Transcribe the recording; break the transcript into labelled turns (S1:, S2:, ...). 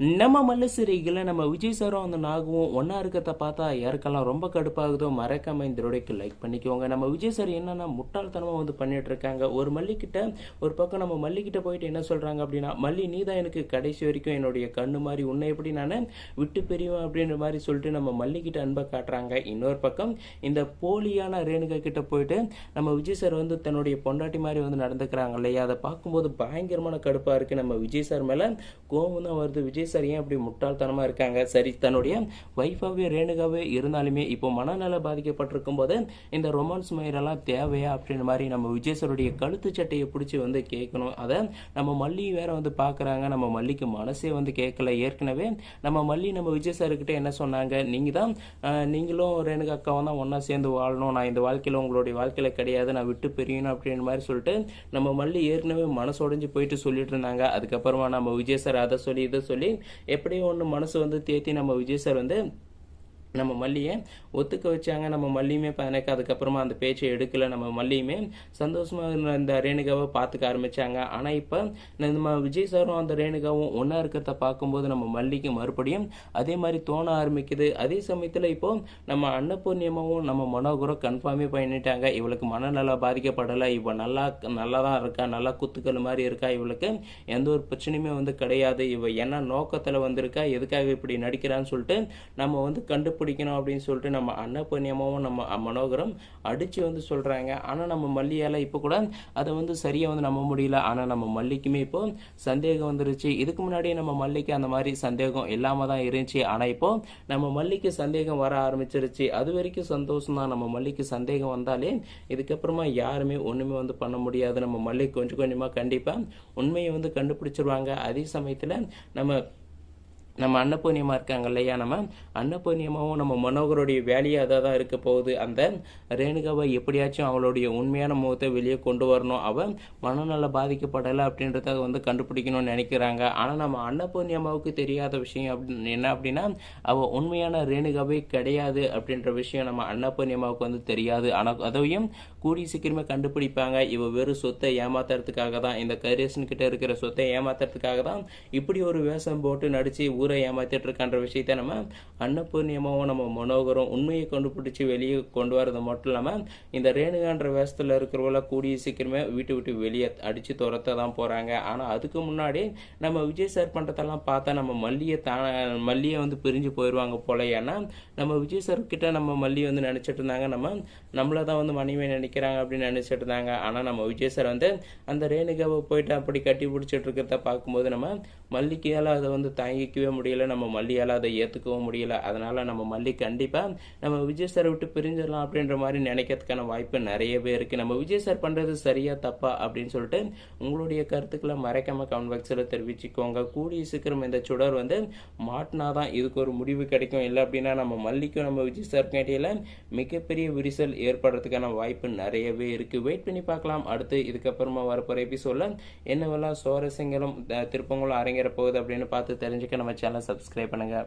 S1: நம்ம மல்லசிரிகளை நம்ம விஜய் சாரும் அந்த நாகவும் ஒன்றா இருக்கிறத பார்த்தா யாருக்கெல்லாம் ரொம்ப கடுப்பாகுதோ மறக்காம இந்த ரோடைக்கு லைக் பண்ணிக்கோங்க. நம்ம விஜய் சார் என்னன்னா முட்டாள்தனமாக வந்து பண்ணிட்டு இருக்காங்க ஒரு மல்லிக்கிட்ட ஒரு பக்கம் நம்ம மல்லிக்கிட்ட போயிட்டு என்ன சொல்கிறாங்க அப்படின்னா மல்லி நீ தான் எனக்கு கடைசி வரைக்கும் என்னுடைய கண்ணு மாதிரி உன்னை எப்படி நான் விட்டு பிரிவேன்? அப்படின்ற மாதிரி சொல்லிட்டு நம்ம மல்லிக்கிட்ட அன்பை காட்டுறாங்க. இன்னொரு பக்கம் இந்த போலியான ரேணுகா கிட்ட போயிட்டு நம்ம விஜய் சார் வந்து தன்னுடைய பொண்டாட்டி மாதிரி வந்து நடந்துக்கிறாங்க இல்லையா? அதை பார்க்கும்போது பயங்கரமான கடுப்பாக இருக்குது நம்ம விஜய் சார் மேலே கோவம் தான் வருது. விஜய் சார் ஏன் அப்படி முட்டாள்தனமாக இருக்காங்க? சரி தன்னுடைய ஒய்ஃபாகவே ரேணுகாவே இருந்தாலுமே இப்போ மனநல பாதிக்கப்பட்டிருக்கும் போது இந்த ரொமான்ஸ் மயிரெல்லாம் தேவையா அப்படின்ற மாதிரி நம்ம விஜய் சாருடைய கழுத்து சட்டையை பிடிச்சி வந்து கேட்கணும். அதை நம்ம மல்லி வேற வந்து பார்க்குறாங்க நம்ம மல்லிக்கு மனசே வந்து கேட்கல. ஏற்கனவே நம்ம மல்லி நம்ம விஜய் சாருக்கிட்ட என்ன சொன்னாங்க? நீங்கள் தான் நீங்களும் ரேணுகா அக்காவும் தான் ஒன்றா சேர்ந்து வாழணும். நான் இந்த வாழ்க்கையில் உங்களுடைய வாழ்க்கையில் கிடையாது. நான் விட்டு பிரியணும் அப்படின்ற மாதிரி சொல்லிட்டு நம்ம மல்லி ஏற்கனவே மனசு உடைஞ்சு போயிட்டு சொல்லிட்டு இருந்தாங்க. அதுக்கப்புறமா நம்ம விஜய் சார் அதை சொல்லி இதை சொல்லி எப்படியும் ஒன்று மனசு வந்து தேத்தி நம்ம விஜய் சார் வந்து நம்ம மல்லியை ஒத்துக்க வச்சாங்க. நம்ம மல்லியுமே எனக்கு அதுக்கப்புறமா அந்த பேச்சை எடுக்கலை. நம்ம மல்லியுமே சந்தோஷமாக இருந்த ரேணுகாவை பார்த்துக்க ஆரம்பித்தாங்க ஆனால் இப்போ நம்ம விஜய் சாரும் அந்த ரேணுகாவும் ஒன்றா இருக்கிறத பார்க்கும்போது நம்ம மல்லிக்கு மறுபடியும் அதே மாதிரி தோண ஆரம்பிக்குது. அதே சமயத்தில் இப்போது நம்ம அன்னபூர்ணியமாவும் நம்ம மனோகரம் கன்ஃபார்மே பண்ணிட்டாங்க. இவளுக்கு மனநலம் பாதிக்கப்படலை. இவள் நல்லா நல்லா தான் இருக்கா? நல்லா குத்துக்கள் மாதிரி இருக்கா? இவளுக்கு எந்த ஒரு பிரச்சனையுமே வந்து கிடையாது. இவள் என்ன நோக்கத்தில் வந்திருக்கா? எதுக்காக இப்படி நடிக்கிறான்னு சொல்லிட்டு நம்ம வந்து கண்டுபிடி பிடிக்கணும் அப்படின்னு சொல்லிட்டு நம்ம அன்னபூர்ணியமாவும் நம்ம மனோகரம் அடித்து வந்து சொல்கிறாங்க ஆனால் நம்ம மல்லியால் இப்போ கூட அதை வந்து சரியாக வந்து நம்ப முடியல. ஆனால் நம்ம மல்லிக்குமே இப்போ சந்தேகம் வந்துருச்சு. இதுக்கு முன்னாடியே நம்ம மல்லிக்கு அந்த மாதிரி சந்தேகம் இல்லாமல் தான் இருந்துச்சு. ஆனால் இப்போ நம்ம மல்லிக்கு சந்தேகம் வர ஆரம்பிச்சிருச்சு. அது வரைக்கும் சந்தோஷம் தான். நம்ம மல்லிக்கு சந்தேகம் வந்தாலே இதுக்கப்புறமா யாருமே ஒன்றுமே வந்து பண்ண முடியாது. நம்ம மல்லிக்கு கொஞ்சம் கொஞ்சமாக கண்டிப்பாக உண்மையை வந்து கண்டுபிடிச்சிருவாங்க. அதே சமயத்தில் நம்ம நம்ம அன்னபூர்ணியமா இருக்காங்க இல்லையா? நம்ம அன்னபூர்ணியமாவும் நம்ம மனோகருடைய வேலையை அதாக தான் இருக்க போகுது. அந்த ரேணுகாவை எப்படியாச்சும் அவளுடைய உண்மையான முகத்தை வெளியே கொண்டு வரணும். அவன் மனநல பாதிக்கப்படலை அப்படின்றத வந்து கண்டுபிடிக்கணும்னு நினைக்கிறாங்க. ஆனால் நம்ம அன்னபூர்ணியம்மாவுக்கு தெரியாத விஷயம் அப்படின்னு என்ன அப்படின்னா அவள் உண்மையான ரேணுகாவே கிடையாது அப்படின்ற விஷயம் நம்ம அன்னபூர்ணியம்மாவுக்கு வந்து தெரியாது. ஆனால் அதையும் கூடி சீக்கிரமே கண்டுபிடிப்பாங்க. இவ வெறும் சொத்தை ஏமாத்துறதுக்காக தான் இந்த கரேசன் கிட்ட இருக்கிற சொத்தை ஏமாத்துறதுக்காக தான் இப்படி ஒரு வேஷம் போட்டு நடிச்சு ஏமாத்திட்டு இருக்கான்ற விஷயத்த நம்ம அன்னபூர்ணியமாகவும் நம்ம மனோகரம் உண்மையை கண்டுபிடிச்சி வெளியே கொண்டு வரது மட்டும் இல்லாமல் இந்த ரேணுகான்ற வேஷத்தில் இருக்கிறவங்கள கூடிய சீக்கிரமே வீட்டு விட்டு வெளியே அடித்து துரத்த தான் போகிறாங்க ஆனால் அதுக்கு முன்னாடி நம்ம விஜய் சார் பண்ணுறதெல்லாம் பார்த்தா நம்ம மல்லியை தா மல்லியை வந்து பிரிஞ்சு போயிடுவாங்க போல. ஏன்னா நம்ம விஜய் சார் கிட்ட நம்ம மல்லி வந்து நினச்சிட்டு இருந்தாங்க. நம்ம நம்மளை தான் வந்து மனைவி நினைக்கிறாங்க அப்படின்னு நினச்சிட்டு இருந்தாங்க. ஆனால் நம்ம விஜய் சார் வந்து அந்த ரேணுகாவை போயிட்டு அப்படி கட்டி பிடிச்சிட்டு இருக்கிறத பார்க்கும்போது நம்ம மல்லிக்கையால் அதை வந்து தாங்கிக்கவே முடியல நம்ம மல்லியால் அதை ஏற்றுக்கவும் முடியல. அதனால் நம்ம மல்லி கண்டிப்பாக நம்ம விஜய் சாரை விட்டு பிரிஞ்சிடலாம் அப்படின்ற மாதிரி நினைக்கிறதுக்கான வாய்ப்பு நிறையவே இருக்குது நம்ம விஜய் சார் பண்ணுறது சரியா தப்பா அப்படின்னு சொல்லிட்டு உங்களுடைய கருத்துக்களை மறைக்காம கமெண்ட் பாக்ஸில் தெரிவிச்சுக்கோங்க. கூடிய சீக்கிரம் இந்த சுடர் வந்து மாட்டினா தான் இதுக்கு ஒரு முடிவு கிடைக்கும். இல்லை அப்படின்னா நம்ம மல்லிக்கும் நம்ம விஜய் சாருக்கும் இடையில மிகப்பெரிய விரிசல் ஏற்படுறதுக்கான வாய்ப்பு நிறையவே இருக்குது வெயிட் பண்ணி பார்க்கலாம். அடுத்து இதுக்கப்புறமா வரப்போகிற எபிசோடில் என்னவெல்லாம் சுவாரஸ்யங்களும் திருப்பங்களும் திருப்பங்களும் அரங்கேற போகுது அப்படின்னு பார்த்து தெரிஞ்சுக்க நம்ம சேனல் சப்ஸ்கிரைப் பண்ணுங்கள்